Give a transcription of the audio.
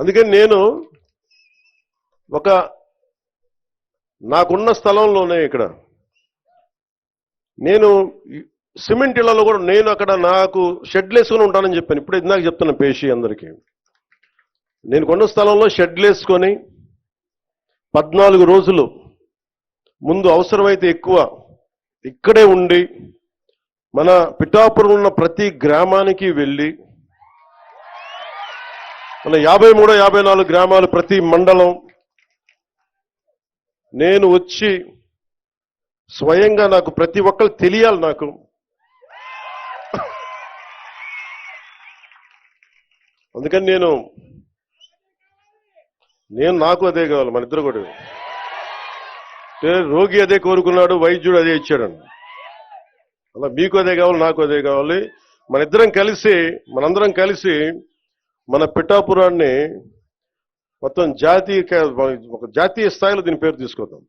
అందుకని నేను ఒక నాకున్న స్థలంలోనే ఇక్కడ. నేను సిమెంట్ ఇళ్ళలో కూడా నేను అక్కడ నాకు షెడ్లు వేసుకొని ఉంటానని చెప్పాను. ఇప్పుడు ఇందాక చెప్తున్నా పేషి అందరికీ. నేను కొన్న స్థలంలో షెడ్లు వేసుకొని పద్నాలుగు రోజులు ముందు అవసరమైతే ఎక్కువ ఇక్కడే ఉండి మన పిఠాపురం ఉన్న ప్రతి గ్రామానికి వెళ్ళి మన యాభై మూడో యాభై నాలుగు గ్రామాలు ప్రతి మండలం నేను వచ్చి స్వయంగా నాకు ప్రతి ఒక్కరు తెలియాలి నాకు. అందుకని నేను నేను నాకు అదే కావాలి మన ఇద్దరు కూడా. రోగి అదే కోరుకున్నాడు వైద్యుడు అదే ఇచ్చాడండి. అలా మీకు అదే కావాలి నాకు అదే కావాలి. మన ఇద్దరం కలిసి మనందరం కలిసి మన పిఠాపురాన్ని మొత్తం జాతీయ ఒక జాతీయ స్థాయిలో దీని పేరు తీసుకొద్దాం.